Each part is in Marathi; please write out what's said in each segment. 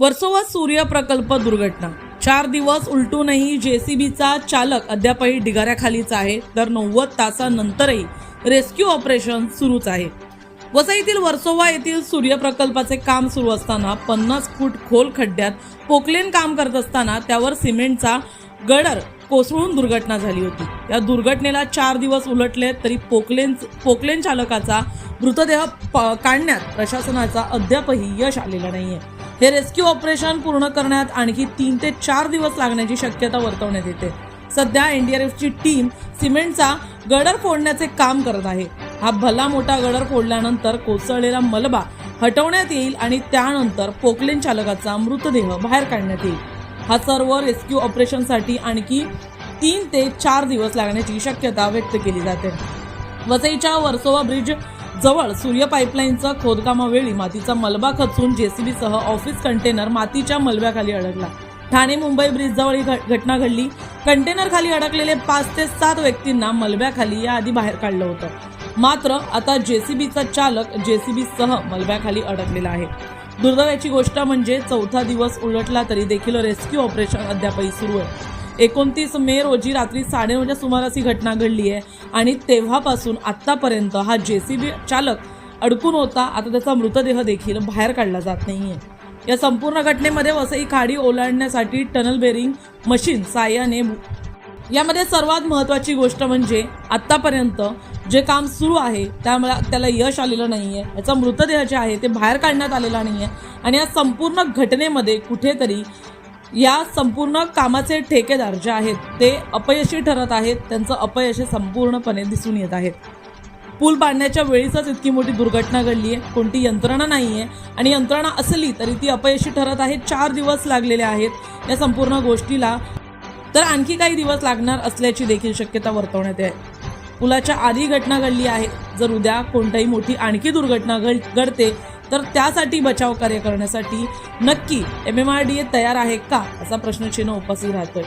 वर्सोवा सूर्य प्रकल्प दुर्घटना. चार दिवस उलटूनही जेसीबीचा चालक अद्यापही ढिगाऱ्याखालीच आहे तर नव्वद तासानंतरही रेस्क्यू ऑपरेशन सुरूच आहे. वसईतील वर्सोवा येथील सूर्य प्रकल्पाचे काम सुरू असताना पन्नास फूट खोल खड्ड्यात पोकलेन काम करत असताना त्यावर सिमेंटचा गडर कोसळून दुर्घटना झाली होती. या दुर्घटनेला चार दिवस उलटले तरी पोकलेन पोकलेन चालकाचा मृतदेह प- काढण्यात प्रशासनाचा अद्यापही यश आलेलं नाहीये. हे रेस्क्यू ऑपरेशन पूर्ण करण्यात आणखी तीन ते चार दिवस लागण्याची शक्यता वर्तवण्यात येते. सध्या एनडीआरएफची टीम सिमेंटचा गडर फोडण्याचे काम करत आहे. हा भला मोठा गडर फोडल्यानंतर कोसळलेला मलबा हटवण्यात येईल आणि त्यानंतर पोकलेन चालकाचा मृतदेह बाहेर काढण्यात येईल. हा सर्व रेस्क्यू ऑपरेशनसाठी आणखी तीन ते चार दिवस लागण्याची शक्यता व्यक्त केली जाते. वसईच्या वर्सोवा ब्रिज जवळ सूर्य पाईपलाईनचं खोदकामावेळी मातीचा मलबा खचून जेसीबीसह ऑफिस कंटेनर मातीच्या मलब्याखाली अडकला. ठाणे मुंबई ब्रिजजवळ ही घ- घटना घडली. कंटेनर खाली अडकलेले पाच ते सात व्यक्तींना मलब्याखाली याआधी बाहेर काढलं होतं. मात्र आता जेसीबीचा चालक जेसीबीसह मलब्याखाली अडकलेला आहे. दुर्दैवाची गोष्ट म्हणजे चौथा दिवस उलटला तरी देखील रेस्क्यू ऑपरेशन अद्यापही सुरू आहे. एकोणतीस मे रोजी रात्री साडेनऊच्या सुमारास ही घटना घडली आहे. आणि तेव्हापासून आत्तापर्यंत हा जेसीबी चालक अडकून होता. आता त्याचा मृतदेह देखील बाहेर काढला जात नाहीये. या संपूर्ण घटनेमध्ये वसई खाडी ओलांडण्यासाठी टनल बेरिंग मशीन साह्याने यामध्ये सर्वात महत्त्वाची गोष्ट म्हणजे आत्तापर्यंत जे काम सुरू आहे त्यामुळे त्याला यश आलेलं नाहीये. याचा मृतदेह जे आहे ते बाहेर काढण्यात आलेला आहे आणि या संपूर्ण घटनेमध्ये कुठेतरी या संपूर्ण कामाचे ठेकेदार जे आहेत. ते अपयशी ठरत आहेत. त्यांचं अपयश संपूर्णपणे दिसून येत आहे. पूल बांधण्याच्या वेळीच इतकी मोठी दुर्घटना घडली आहे कोणती यंत्रणा नाही आहे आणि यंत्रणा असली तरी ती अपयशी ठरत आहे. चार दिवस लागलेले आहेत या संपूर्ण गोष्टीला. तर आणखी काही दिवस लागणार असल्याची देखील शक्यता वर्तवण्यात आहे. पुलाच्या आधी घटना घडली आहे. जर उद्या कोणताही मोठी आणखी दुर्घटना घड घडते तर त्यासाठी बचाव कार्य करण्यासाठी नक्की M M R D A तयार आहे का असा प्रश्नचिन्ह उपस्थित राहतोय.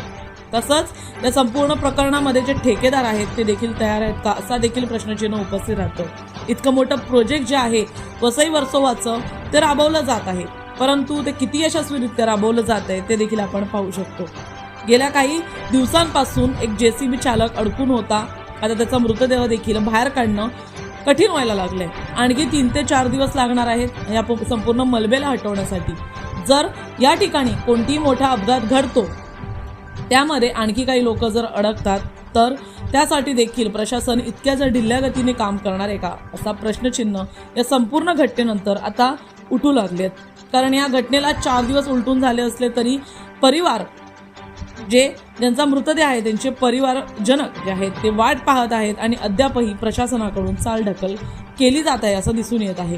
तसंच या संपूर्ण प्रकरणामध्ये जे ठेकेदार आहेत ते देखील तयार आहेत का असा देखील प्रश्नचिन्ह उपस्थित राहतो इतकं मोठं प्रोजेक्ट जे आहे वसई वर्सोवाचं ते राबवलं जात आहे. परंतु ते किती यशस्वीरित्या राबवलं जात आहे ते देखील आपण पाहू शकतो. गेल्या काही दिवसांपासून एक जेसीबी चालक अडकून होता. आता त्याचा मृतदेह देखील बाहेर काढणं कठीण व्हायला लागलंय. आणखी तीन ते चार दिवस लागणार आहेत या संपूर्ण मलबेला हटवण्यासाठी. जर या ठिकाणी कोणतीही मोठा अपघात घडतो त्यामध्ये आणखी काही लोक जर अडकतात तर त्यासाठी देखील प्रशासन इतक्या जर ढिल्ल्या गतीने काम करणार आहे का असा प्रश्नचिन्ह या संपूर्ण घटनेनंतर आता उठू लागलेत. कारण या घटनेला चार दिवस उलटून झाले असले तरी परिवार जे ज्यांचा मृतदेह आहे त्यांचे परिवारजनक जे आहेत ते वाट पाहत आहेत आणि अद्यापही प्रशासनाकडून चालढकल केली जात आहे असं दिसून येत आहे.